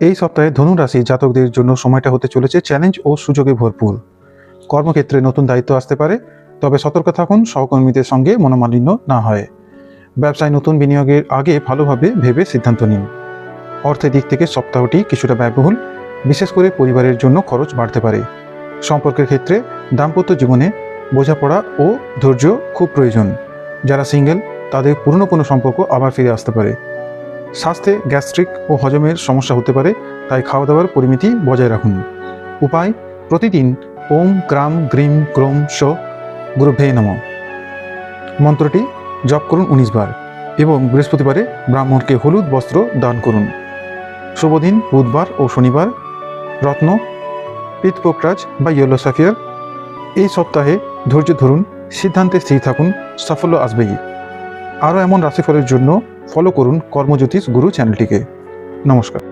এই সপ্তাহে ধনু রাশি জাতকদের জন্য সময়টা হতে চলেছে চ্যালেঞ্জ ও সুযোগে ভরপুর। কর্মক্ষেত্রে নতুন দায়িত্ব আসতে পারে, তবে সতর্ক থাকুন, সহকর্মীদের সঙ্গে মনোমালিন্য না হয়। ব্যবসায় নতুন বিনিয়োগের আগে ভালোভাবে ভেবে সিদ্ধান্ত নিন। অর্থের দিক থেকে সপ্তাহটি কিছুটা ব্যয়বহুল, বিশেষ করে পরিবারের জন্য খরচ বাড়তে পারে। সম্পর্কের ক্ষেত্রে দাম্পত্য জীবনে বোঝাপড়া ও ধৈর্য খুব প্রয়োজন। যারা সিঙ্গেল তাদের পুরনো কোনো সম্পর্ক আবার ফিরে আসতে পারে। স্বাস্থ্যে, গ্যাস্ট্রিক ও হজমের সমস্যা হতে পারে, তাই খাওয়া দাওয়ার পরিমিতি বজায় রাখুন। উপায়, প্রতিদিন ওম গ্রাম গ্রিম, ক্রোম শ গুরুভে নম। মন্ত্রটি জপ করুন উনিশ বার এবং বৃহস্পতিবারে ব্রাহ্মণকে হলুদ বস্ত্র দান করুন। শুভ দিন, বুধবার ও শনিবার, রত্ন পিতপোকরাজ বা ইয়েলো সাফিয়ার। এই সপ্তাহে ধৈর্য ধরুন, সিদ্ধান্তে স্থির থাকুন, সাফল্য আসবেই। আরও এমন রাশিফলের জন্য ফলো করুন কর্মজ্যোতিষ গুরু চ্যানেলটিকে নমস্কার।